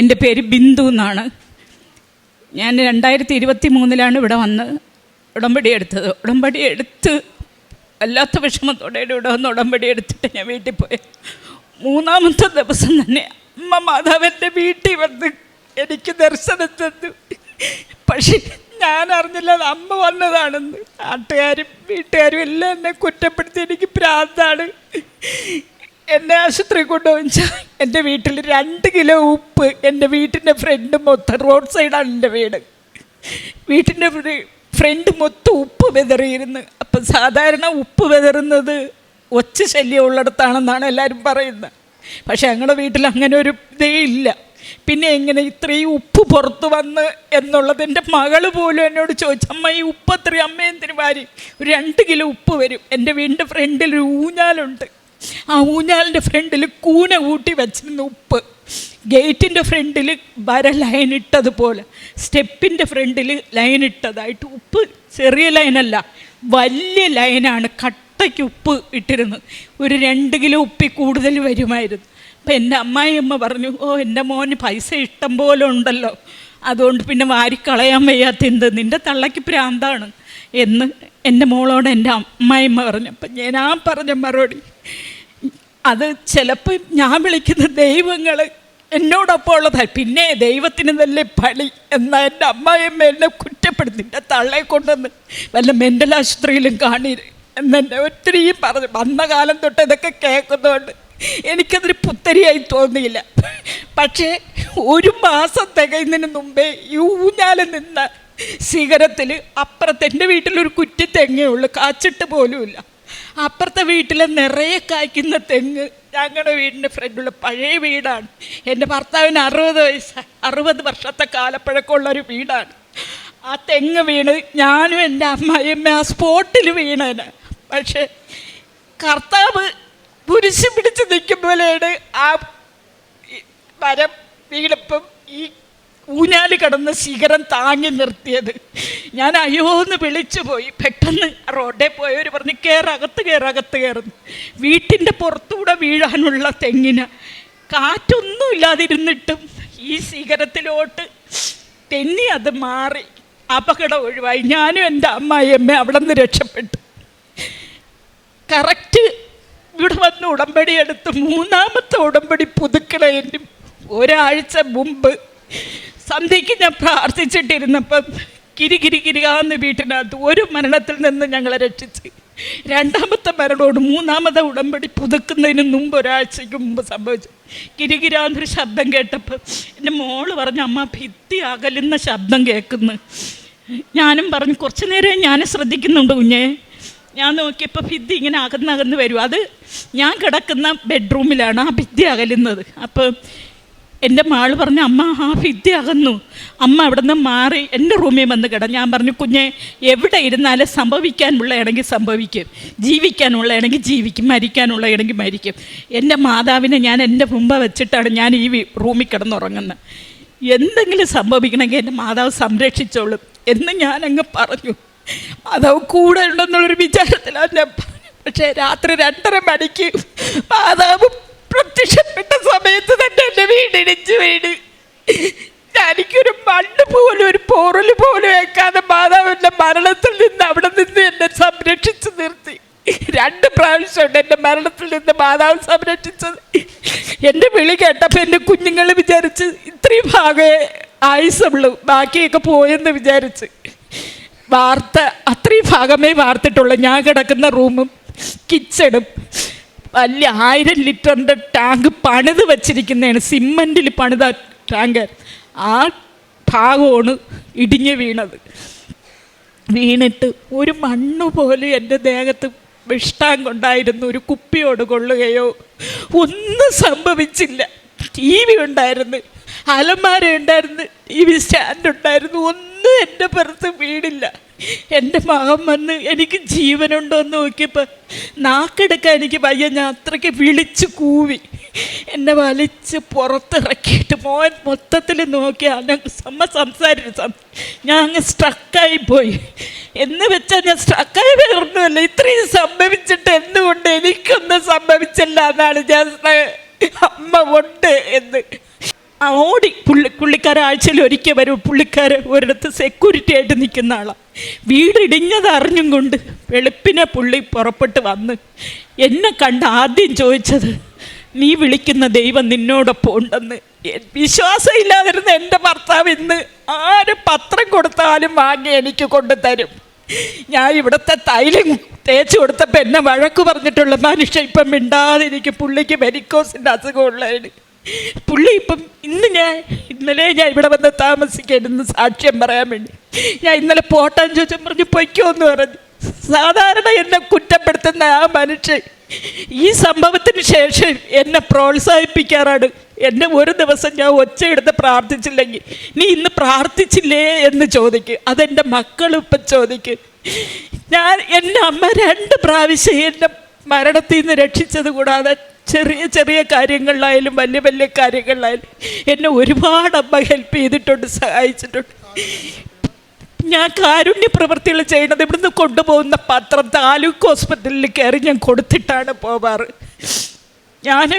എന്റെ പേര് ബിന്ദു എന്നാണ്. ഞാൻ രണ്ടായിരത്തി ഇരുപത്തി മൂന്നിലാണ് ഇവിടെ വന്ന് ഉടമ്പടി എടുത്തത്. ഉടമ്പടി എടുത്ത് വല്ലാത്ത വിഷമത്തോടെ ഇവിടെ വന്ന് ഉടമ്പടി എടുത്തിട്ട് ഞാൻ വീട്ടിൽ പോയി. മൂന്നാമത്തെ ദിവസം തന്നെ അമ്മ മാതാവിന്റെ വീട്ടിൽ വന്ന് എനിക്ക് ദർശനം തന്നു. പക്ഷേ ഞാൻ അറിഞ്ഞില്ല അത് അമ്മ വന്നതാണെന്ന് നാട്ടുകാരും വീട്ടുകാരും എല്ലാം എന്നെ കുറ്റപ്പെടുത്തി എനിക്ക് ഭ്രാന്താണ് എന്നെ ആശുപത്രി കൊണ്ടുപോയി. എന്റെ വീട്ടിൽ രണ്ട് കിലോ ഉപ്പ് എന്റെ വീട്ടിന്റെ ഫ്രണ്ട് മൊത്തം റോഡ് സൈഡാണ് എന്റെ വീട്. വീട്ടിന്റെ ഫ്രണ്ട് മൊത്തം ഉപ്പ് വെതറിയിരുന്നു. അപ്പം സാധാരണ ഉപ്പ് വെതറുന്നത് ഒച്ച ശല്യം ഉള്ളിടത്താണെന്നാണ് എല്ലാവരും പറയുന്നത്. പക്ഷേ ഞങ്ങളുടെ വീട്ടിൽ അങ്ങനെ ഒരു ഇതേ ഇല്ല. പിന്നെ എങ്ങനെ ഇത്രയും ഉപ്പ് പുറത്ത് വന്ന് എന്നുള്ളത് എന്റെ മകൾ പോലും എന്നോട് ചോദിച്ചു അമ്മ ഈ ഉപ്പ് അത്രയും അമ്മ എന്തിനു വാരി? ഒരു രണ്ട് കിലോ ഉപ്പ് വരും. എന്റെ വീടിന്റെ ഫ്രണ്ടിൽ ഒരു ഊഞ്ഞാലുണ്ട്. ആ ഊഞ്ഞാലിന്റെ ഫ്രണ്ടിൽ കൂന കൂട്ടി വെച്ചിരുന്ന ഉപ്പ്. ഗേറ്റിന്റെ ഫ്രണ്ടിൽ വര ലൈൻ ഇട്ടതുപോലെ. സ്റ്റെപ്പിന്റെ ഫ്രണ്ടിൽ ലൈൻ ഇട്ടതായിട്ട് ഉപ്പ്. ചെറിയ ലൈനല്ല വലിയ ലൈനാണ് കട്ടയ്ക്ക് ഉപ്പ് ഇട്ടിരുന്നത്. ഒരു രണ്ട് കിലോ ഉപ്പി കൂടുതൽ വരുമായിരുന്നു. അപ്പം എന്റെ അമ്മായിയമ്മ പറഞ്ഞു ഓ എന്റെ മോന് പൈസ ഇഷ്ടം പോലെ ഉണ്ടല്ലോ. അതുകൊണ്ട് പിന്നെ വാരിക്കളയാൻ വയ്യാത്ത എന്ത്? നിന്റെ തള്ളയ്ക്ക് പ്രാന്താണ്. എന്ന് എന്റെ മോളോട് എന്റെ അമ്മായിമ്മ പറഞ്ഞു. അപ്പം ഞാൻ ആ പറഞ്ഞ മറുപടി അത് ചിലപ്പോൾ ഞാൻ വിളിക്കുന്ന ദൈവങ്ങൾ എന്നോടൊപ്പം ഉള്ളതായി പിന്നെ ദൈവത്തിന് നല്ല പണി എന്നാൽ എന്റെ അമ്മായിയമ്മ എന്നെ കുറ്റപ്പെടുത്തി എന്റെ തള്ളയെ കൊണ്ടുവന്ന് വല്ല മെന്റൽ ആശുപത്രിയിലും കാണീര് എന്നെ ഒത്തിരിയും പറഞ്ഞു. വന്ന കാലം തൊട്ട് ഇതൊക്കെ കേൾക്കുന്നതുകൊണ്ട് എനിക്കതൊരു പുത്തരിയായി തോന്നിയില്ല. പക്ഷേ ഒരു മാസം തികയുന്നതിന് മുമ്പേ ഈ ഊഞ്ഞാൽ നിന്ന ശിഖരത്തിൽ അപ്പുറത്ത് എന്റെ വീട്ടിലൊരു കുറ്റി തെങ്ങേ ഉള്ളൂ. കാച്ചിട്ട് പോലുമില്ല. അപ്പുറത്തെ വീട്ടിലെ നിറയെ കായ്ക്കുന്ന തെങ്ങ് ഞങ്ങളുടെ വീടിന്റെ ഫ്രണ്ടിലുള്ള പഴയ വീടാണ്. എന്റെ ഭർത്താവിന് അറുപത് വയസ്സ് അറുപത് വർഷത്തെ കാലപ്പഴക്കമുള്ള ഒരു വീടാണ്. ആ തെങ്ങ് വീണ് ഞാനും എന്റെ അമ്മയും ആ സ്പോട്ടിൽ വീണേന്. പക്ഷേ കർത്താവ് കുരിശ് പിടിച്ച് പോലെയാണ് ആ മരം വീണപ്പം ഈ ഊഞ്ഞാൽ കടന്ന ശിഖരം താങ്ങി നിർത്തിയത്. ഞാൻ അയ്യോ എന്ന് വിളിച്ചു പോയി. പെട്ടെന്ന് റോഡേ പോയവർ പറഞ്ഞ് കയറകത്ത് കയറകത്ത് കയറുന്നു വീട്ടിന്റെ പുറത്തൂടെ വീഴാനുള്ള തെങ്ങിന് കാറ്റൊന്നും ഇല്ലാതിരുന്നിട്ടും ഈ ശിഖരത്തിലോട്ട് തെന്നി അത് മാറി അപകടം ഒഴിവായി. ഞാനും എന്റെ അമ്മായിയമ്മ അവിടെ നിന്ന് രക്ഷപ്പെട്ടു. കറക്റ്റ് ഇവിടെ വന്ന് ഉടമ്പടി എടുത്ത് മൂന്നാമത്തെ ഉടമ്പടി പുതുക്കണതിന് ഒരാഴ്ച മുമ്പ് സന്ധ്യയ്ക്ക് ഞാൻ പ്രാർത്ഥിച്ചിട്ടിരുന്നപ്പം കിരി കിരി കിരികാന്ന് വീട്ടിനകത്ത് ഒരു മരണത്തിൽ നിന്ന് ഞങ്ങളെ രക്ഷിച്ച്. രണ്ടാമത്തെ മരണോട് മൂന്നാമത്തെ ഉടമ്പടി പുതുക്കുന്നതിന് മുമ്പ് ഒരാഴ്ചയ്ക്ക് മുമ്പ് സംഭവിച്ചു. കിരികിരാന്നൊരു ശബ്ദം കേട്ടപ്പോൾ എന്റെ മോൾ പറഞ്ഞു അമ്മ ഭിത്തി അകലുന്ന ശബ്ദം കേൾക്കുന്നു. ഞാനും പറഞ്ഞു കുറച്ച് നേരം ഞാൻ ശ്രദ്ധിക്കുന്നുണ്ട് കുഞ്ഞേ. ഞാൻ നോക്കിയപ്പോൾ ഭിത്തി ഇങ്ങനെ അകന്നകന്ന് വരും. അത് ഞാൻ കിടക്കുന്ന ബെഡ്റൂമിലാണ് ആ ഭിത്തി അകലുന്നത്. അപ്പോൾ എന്റെ മാൾ പറഞ്ഞു അമ്മ ആ വിദ്യ അകന്നു. അമ്മ അവിടെ നിന്ന് മാറി എന്റെ റൂമിൽ വന്ന് കിട ഞാൻ പറഞ്ഞു കുഞ്ഞെ എവിടെ ഇരുന്നാലും സംഭവിക്കാനുള്ളതാണെങ്കിൽ സംഭവിക്കും. ജീവിക്കാനുള്ളതാണെങ്കിൽ ജീവിക്കും. മരിക്കാനുള്ളതാണെങ്കിൽ മരിക്കും. എന്റെ മാതാവിനെ ഞാൻ എന്റെ മുമ്പ് വെച്ചിട്ടാണ് ഞാൻ ഈ റൂമിൽ കിടന്നുറങ്ങുന്നത്. എന്തെങ്കിലും സംഭവിക്കണമെങ്കിൽ എന്റെ മാതാവ് സംരക്ഷിച്ചോളും. എന്ന് ഞാനങ്ങ് പറഞ്ഞു. മാതാവ് കൂടെ ഉണ്ടെന്നുള്ളൊരു വിചാരത്തിലാണ് ഞാൻ പക്ഷേ രാത്രി രണ്ടര മണിക്ക് മാതാവ് പ്രത്യക്ഷപ്പെട്ട തന്നെ എന്റെ വീണ് എനിക്കൊരു മണ്ണ് പോലും ഒരു പോറൽ പോലും വെക്കാതെ മാതാവിന്റെ മരണത്തിൽ നിന്ന് അവിടെ നിന്ന് എന്നെ സംരക്ഷിച്ചു നിർത്തി. രണ്ട് പ്രാവശ്യമുണ്ട് എന്റെ മരണത്തിൽ നിന്ന് മാതാവ് സംരക്ഷിച്ചത്. എന്റെ വിളി കേട്ടപ്പോൾ എന്റെ കുഞ്ഞുങ്ങൾ വിചാരിച്ച് ഇത്രയും ഭാഗമേ ആയുസുള്ളൂ ബാക്കിയൊക്കെ പോയെന്ന് വിചാരിച്ച്. വാർത്ത അത്രയും ഭാഗമേ വാർത്തിട്ടുള്ളൂ. ഞാൻ കിടക്കുന്ന റൂമും കിച്ചണും വലിയ ആയിരം ലിറ്ററിന്റെ ടാങ്ക് പണിത് വച്ചിരിക്കുന്നതാണ്. സിമ്മന്റിൽ പണിത ടാങ്ക്. ആ ഭാഗമാണ് ഇടിഞ്ഞ് വീണത്. വീണിട്ട് ഒരു മണ്ണ് പോലെ എന്റെ ദേഹത്ത് വിഷ്ടാങ് കൊണ്ടായിരുന്നു ഒരു കുപ്പിയോട് കൊള്ളുകയോ ഒന്നും സംഭവിച്ചില്ല. ടി വി ഉണ്ടായിരുന്നു. അലമാര ഉണ്ടായിരുന്നു ടി വി സ്റ്റാൻഡ് ഉണ്ടായിരുന്നു ഒന്നും എന്റെ പുറത്ത് വീടില്ല എന്റെ മകൻ വന്ന് എനിക്ക് ജീവനുണ്ടോ എന്ന് നോക്കിയപ്പോൾ നാക്കെടുക്കാൻ എനിക്ക് പയ്യ ഞാൻ അത്രയ്ക്ക് വിളിച്ച് കൂവി. എന്നെ വലിച്ച് പുറത്തിറക്കിയിട്ട് മോൻ മൊത്തത്തിൽ നോക്കി അമ്മ സംസാരിച്ചു ഞാൻ അങ്ങ് സ്ട്രക്കായി പോയി എന്ന് വെച്ചാൽ ഞാൻ സ്ട്രക്കായി വേറൊന്നുമല്ല ഇത്രയും സംഭവിച്ചിട്ട് എന്തുകൊണ്ട് എനിക്കൊന്നും സംഭവിച്ചില്ല എന്നാണ് ഞാൻ അമ്മ ഉണ്ട് എന്ന് ആ ഓടി. പുള്ളി പുള്ളിക്കാരൻ ആഴ്ചയിൽ ഒരിക്കൽ വരും. പുള്ളിക്കാരൻ ഒരിടത്ത് സെക്യൂരിറ്റി ആയിട്ട് നിൽക്കുന്ന ആളാണ് വീടിടിഞ്ഞത് അറിഞ്ഞും കൊണ്ട് വെളുപ്പിനെ പുള്ളി പുറപ്പെട്ട് വന്ന് എന്നെ കണ്ട് ആദ്യം ചോദിച്ചത് നീ വിളിക്കുന്ന ദൈവം നിന്നോടൊപ്പം ഉണ്ടെന്ന്. വിശ്വാസം വിശ്വാസമില്ലാതിരുന്ന എന്റെ ഭർത്താവ് ഇന്ന് ആര് പത്രം കൊടുത്താലും വാങ്ങി എനിക്ക് കൊണ്ടുതരും. ഞാൻ ഇവിടുത്തെ തൈലം തേച്ച് കൊടുത്തപ്പോൾ എന്നെ വഴക്ക് പറഞ്ഞിട്ടുള്ള മനുഷ്യ ഇപ്പം മിണ്ടാതിരിക്കും പുള്ളിക്ക് വെരിക്കോസിന്റെ അസുഖമുള്ളതിന് പുള്ളി ഇപ്പം ഇന്ന് ഞാൻ ഇന്നലെ ഞാൻ ഇവിടെ വന്ന് താമസിക്കരുന്ന് സാക്ഷ്യം പറയാൻ വേണ്ടി ഞാൻ ഇന്നലെ പോട്ടാൻ ചോദിച്ചാൽ പറഞ്ഞു പൊയ്ക്കോ എന്ന് പറഞ്ഞു. സാധാരണ എന്നെ കുറ്റപ്പെടുത്തുന്ന ആ മനുഷ്യൻ ഈ സംഭവത്തിന് ശേഷം എന്നെ പ്രോത്സാഹിപ്പിക്കാറാണ്. എന്നെ ഒരു ദിവസം ഞാൻ ഒച്ചയെടുത്ത് പ്രാർത്ഥിച്ചില്ലെങ്കിൽ നീ ഇന്ന് പ്രാർത്ഥിച്ചില്ലേ? എന്ന് ചോദിക്കും. അതെന്റെ മക്കളും ഇപ്പം ചോദിക്കും. ഞാൻ എന്റെ അമ്മ രണ്ട് പ്രാവശ്യം എന്നെ മരണത്തിൽ നിന്ന് രക്ഷിച്ചത് കൂടാതെ ചെറിയ ചെറിയ കാര്യങ്ങളിലായാലും വലിയ വലിയ കാര്യങ്ങളിലായാലും എന്നെ ഒരുപാട് അമ്മ ഹെൽപ്പ് ചെയ്തിട്ടുണ്ട് സഹായിച്ചിട്ടുണ്ട്. ഞാൻ കാരുണ്യ പ്രവൃത്തികൾ ചെയ്യുന്നത് ഇവിടുന്ന് കൊണ്ടുപോകുന്ന പത്രം താലൂക്ക് ഹോസ്പിറ്റലിൽ കയറി ഞാൻ കൊടുത്തിട്ടാണ് പോവാറ്. ഞാൻ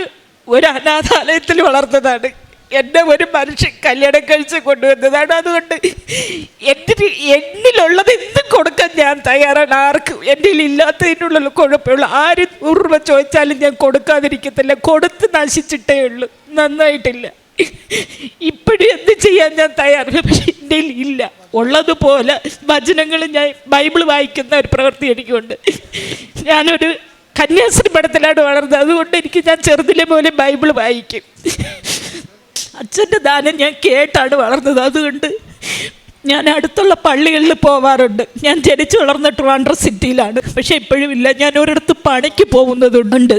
ഒരു അനാഥാലയത്തിൽ വളർന്നതാണ്. എന്നെ ഒരു മനുഷ്യൻ കല്യാണം കഴിച്ച് കൊണ്ടുവന്നതാണ് അതുകൊണ്ട് എന്റെ എന്നിലുള്ളത് എന്തും കൊടുക്കാൻ ഞാൻ തയ്യാറാണ്. ആർക്കും എന്റെ ഇല്ലാത്തതിനുള്ള കുഴപ്പമുള്ളൂ ആര് നൂറ് രൂപ ചോദിച്ചാലും ഞാൻ കൊടുക്കാതിരിക്കത്തില്ല. കൊടുത്ത് നശിച്ചിട്ടേ ഉള്ളൂ. നന്നായിട്ടില്ല. ഇപ്പോഴും എന്ത് ചെയ്യാൻ ഞാൻ തയ്യാറാണ്? പക്ഷേ എന്റെ ഇല്ല. ഉള്ളതുപോലെ വചനങ്ങൾ ഞാൻ ബൈബിൾ വായിക്കുന്ന ഒരു പ്രവൃത്തി എനിക്കുണ്ട്. ഞാനൊരു കന്യാസ്ത്രീ പടത്തിലാണ് വളർന്നത്. അതുകൊണ്ട് എനിക്ക് ഞാൻ ചെറുതിലെ പോലെ ബൈബിൾ വായിക്കും. അച്ഛന്റെ ദാനം ഞാൻ കേട്ടാണ് വളർന്നത് അതുകൊണ്ട് ഞാൻ അടുത്തുള്ള പള്ളികളിൽ പോവാറുണ്ട്. ഞാൻ ജനിച്ചു വളർന്ന ട്രിവാൻഡ്ര സിറ്റിയിലാണ്. പക്ഷെ ഇപ്പോഴും ഇല്ല. ഞാൻ ഒരിടത്ത് പണിക്ക് പോകുന്നതുണ്ട്.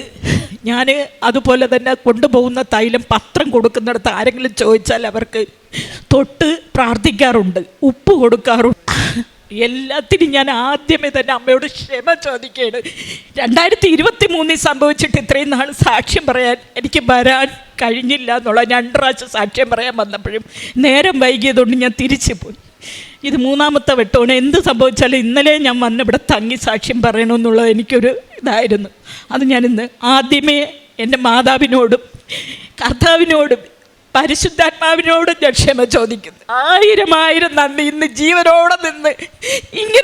ഞാൻ അതുപോലെ തന്നെ കൊണ്ടുപോകുന്ന തൈലം പത്രം കൊടുക്കുന്നിടത്ത് ആരെങ്കിലും ചോദിച്ചാൽ അവർക്ക് തൊട്ട് പ്രാർത്ഥിക്കാറുണ്ട് ഉപ്പ് കൊടുക്കാറുണ്ട്. എല്ലാത്തിനും ഞാൻ ആദ്യമേ തന്നെ അമ്മയോട് ക്ഷമ ചോദിക്കുകയാണ്. രണ്ടായിരത്തി ഇരുപത്തി മൂന്നിൽ സംഭവിച്ചിട്ട് ഇത്രയും നാൾ സാക്ഷ്യം പറയാൻ എനിക്ക് വരാൻ കഴിഞ്ഞില്ല എന്നുള്ള രണ്ട് പ്രാവശ്യം സാക്ഷ്യം പറയാൻ വന്നപ്പോഴും നേരം വൈകിയതുകൊണ്ട് ഞാൻ തിരിച്ചു പോയി ഇത് മൂന്നാമത്തെ വെട്ടമാണ്. എന്ത് സംഭവിച്ചാലും ഇന്നലെ ഞാൻ വന്ന് ഇവിടെ തങ്ങി സാക്ഷ്യം പറയണമെന്നുള്ളത് എനിക്കൊരു ഇതായിരുന്നു. അത് ഞാനിന്ന് ആദ്യമേ എന്റെ മാതാവിനോടും കർത്താവിനോടും പരിശുദ്ധാത്മാവിനോടും ഞാൻ ക്ഷമ ചോദിക്കുന്നു. ആയിരം ആയിരം നന്ദി. ഇന്ന് ജീവനോടെ നിന്ന്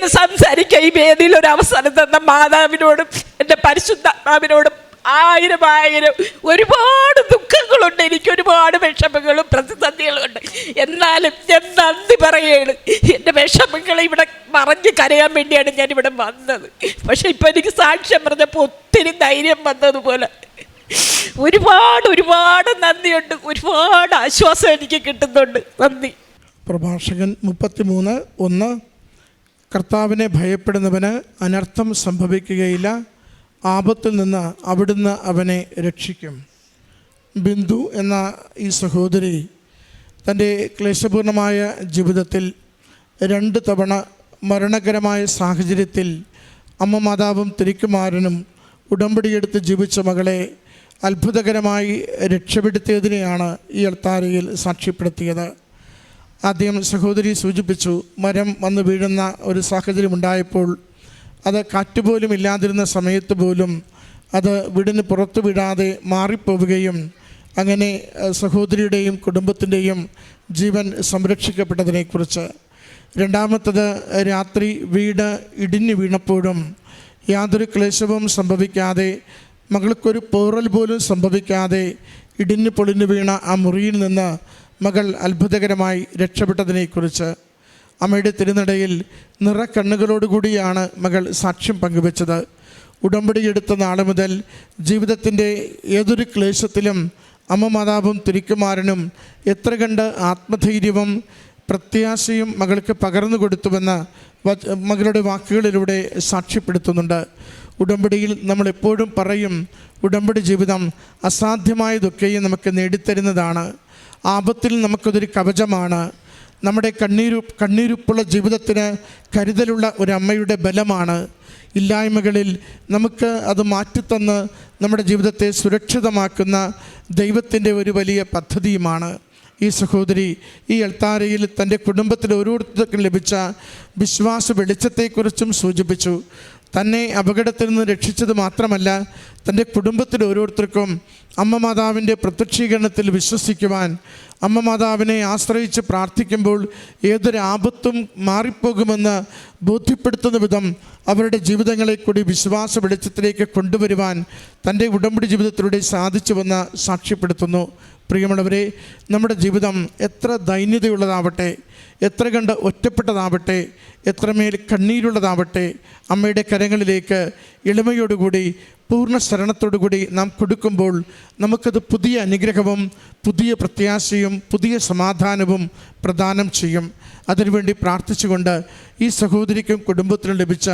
ഇങ്ങനെ സംസാരിക്കുക ഈ വേദിയിൽ ഒരു അവസരം തന്ന മാതാവിനോടും എന്റെ പരിശുദ്ധാത്മാവിനോടും ആയിരം ആയിരം ഒരുപാട് ദുഃഖങ്ങളുണ്ട്. എനിക്ക് ഒരുപാട് വിഷമങ്ങളും പ്രതിസന്ധികളുമുണ്ട്. എന്നാലും ഞാൻ നന്ദി പറയുകയാണ്. എന്റെ വിഷമങ്ങളെ ഇവിടെ പറഞ്ഞ് കരയാൻ വേണ്ടിയാണ് ഞാൻ ഇവിടെ വന്നത്. പക്ഷെ ഇപ്പം എനിക്ക് സാക്ഷ്യം പറഞ്ഞപ്പോൾ ഒത്തിരി ധൈര്യം വന്നതുപോലെ ഒരുപാട് ഒരുപാട് നന്ദിയുണ്ട്. ഒരുപാട് ആശ്വാസം എനിക്ക് കിട്ടുന്നുണ്ട്. നന്ദി. പ്രഭാഷകൻ മുപ്പത്തിമൂന്ന് ഒന്ന് കർത്താവിനെ ഭയപ്പെടുന്നവന് അനർത്ഥം സംഭവിക്കുകയില്ല. ആപത്തിൽ നിന്ന് അവിടുന്ന് അവനെ രക്ഷിക്കും. ബിന്ദു എന്ന ഈ സഹോദരി തന്റെ ക്ലേശപൂർണമായ ജീവിതത്തിൽ രണ്ട് തവണ മരണകരമായ സാഹചര്യത്തിൽ അമ്മ മാതാവും തിരിക്കുമാരനും ഉടമ്പടിയെടുത്ത് ജീവിച്ച മകളെ അത്ഭുതകരമായി രക്ഷപ്പെടുത്തിയതിനെയാണ് ഈ അൾത്താരയിൽ സാക്ഷ്യപ്പെടുത്തിയത്. ആദ്യം സഹോദരി സൂചിപ്പിച്ചു മരം വന്ന് വീഴുന്ന ഒരു സാഹചര്യം ഉണ്ടായപ്പോൾ അത് കാറ്റുപോലും ഇല്ലാതിരുന്ന സമയത്ത് പോലും അത് വീടിന് പുറത്തു വിടാതെ മാറിപ്പോവുകയും അങ്ങനെ സഹോദരിയുടെയും കുടുംബത്തിന്റെയും ജീവൻ സംരക്ഷിക്കപ്പെട്ടതിനെക്കുറിച്ച്. രണ്ടാമത്തത് രാത്രി വീട് ഇടിഞ്ഞു വീണപ്പോഴും യാതൊരു ക്ലേശവും സംഭവിക്കാതെ മകൾക്കൊരു പോറൽ പോലും സംഭവിക്കാതെ ഇടിഞ്ഞു പൊളിഞ്ഞു വീണ ആ മുറിയിൽ നിന്ന് മകൾ അത്ഭുതകരമായി രക്ഷപ്പെട്ടതിനെക്കുറിച്ച് അമ്മയുടെ തിരുനടയിൽ നിറക്കണ്ണുകളോടുകൂടിയാണ് മകൾ സാക്ഷ്യം പങ്കുവച്ചത്. ഉടമ്പടിയെടുത്ത നാൾ മുതൽ ജീവിതത്തിന്റെ ഏതൊരു ക്ലേശത്തിലും അമ്മ മാതാവും തിരിക്കുമാരനും എത്ര കണ്ട് ആത്മധൈര്യവും പ്രത്യാശയും മകൾക്ക് പകർന്നു കൊടുത്തുവെന്ന് മകളുടെ വാക്കുകളിലൂടെ സാക്ഷ്യപ്പെടുത്തുന്നുണ്ട്. ഉടമ്പടിയിൽ നമ്മൾ എപ്പോഴും പറയും ഉടമ്പടി ജീവിതം അസാധ്യമായതൊക്കെയും നമുക്ക് നേടിത്തരുന്നതാണ്. ആപത്തിൽ നമുക്കതൊരു കവചമാണ്. നമ്മുടെ കണ്ണീരു കണ്ണീരുപ്പുള്ള ജീവിതത്തിന് കരുതലുള്ള ഒരു അമ്മയുടെ ബലമാണ്. ഇല്ലായ്മകളിൽ നമുക്ക് അത് മാറ്റിത്തന്ന് നമ്മുടെ ജീവിതത്തെ സുരക്ഷിതമാക്കുന്ന ദൈവത്തിന്റെ ഒരു വലിയ പദ്ധതിയുമാണ്. ഈ സഹോദരി ഈ അൾത്താരയിൽ തന്റെ കുടുംബത്തിൽ ഓരോരുത്തർക്കും ലഭിച്ച വിശ്വാസ വെളിച്ചത്തെക്കുറിച്ചും സൂചിപ്പിച്ചു. തന്നെ അപകടത്തിൽ നിന്ന് രക്ഷിച്ചത് മാത്രമല്ല തന്റെ കുടുംബത്തിൽ ഓരോരുത്തർക്കും അമ്മ മാതാവിന്റെ പ്രത്യക്ഷീകരണത്തിൽ വിശ്വസിക്കുവാൻ അമ്മ മാതാവിനെ ആശ്രയിച്ച് പ്രാർത്ഥിക്കുമ്പോൾ ഏതൊരു ആപത്തും മാറിപ്പോകുമെന്ന് ബോധ്യപ്പെടുത്തുന്ന വിധം അവരുടെ ജീവിതങ്ങളെ കൂടി വിശ്വാസ വെളിച്ചത്തിലേക്ക് കൊണ്ടുവരുവാൻ തന്റെ ഉടമ്പടി ജീവിതത്തിലൂടെ സാധിച്ചുവെന്ന് സാക്ഷ്യപ്പെടുത്തുന്നു. പ്രിയമുള്ളവരെ നമ്മുടെ ജീവിതം എത്ര ദൈന്യതയുള്ളതാവട്ടെ എത്ര കണ്ട് ഒറ്റപ്പെട്ടതാവട്ടെ എത്രമേൽ കണ്ണീരുള്ളതാവട്ടെ അമ്മയുടെ കരങ്ങളിലേക്ക് എളിമയോടുകൂടി പൂർണ ശരണത്തോടുകൂടി നാം കൊടുക്കുമ്പോൾ നമുക്കത് പുതിയ അനുഗ്രഹവും പുതിയ പ്രത്യാശയും പുതിയ സമാധാനവും പ്രദാനം ചെയ്യും. അതിനുവേണ്ടി പ്രാർത്ഥിച്ചുകൊണ്ട് ഈ സഹോദരിക്കും കുടുംബത്തിനും ലഭിച്ച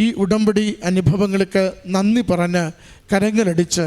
ഈ ഉടമ്പടി അനുഭവങ്ങൾക്ക് നന്ദി പറഞ്ഞ് കരങ്ങളടിച്ച്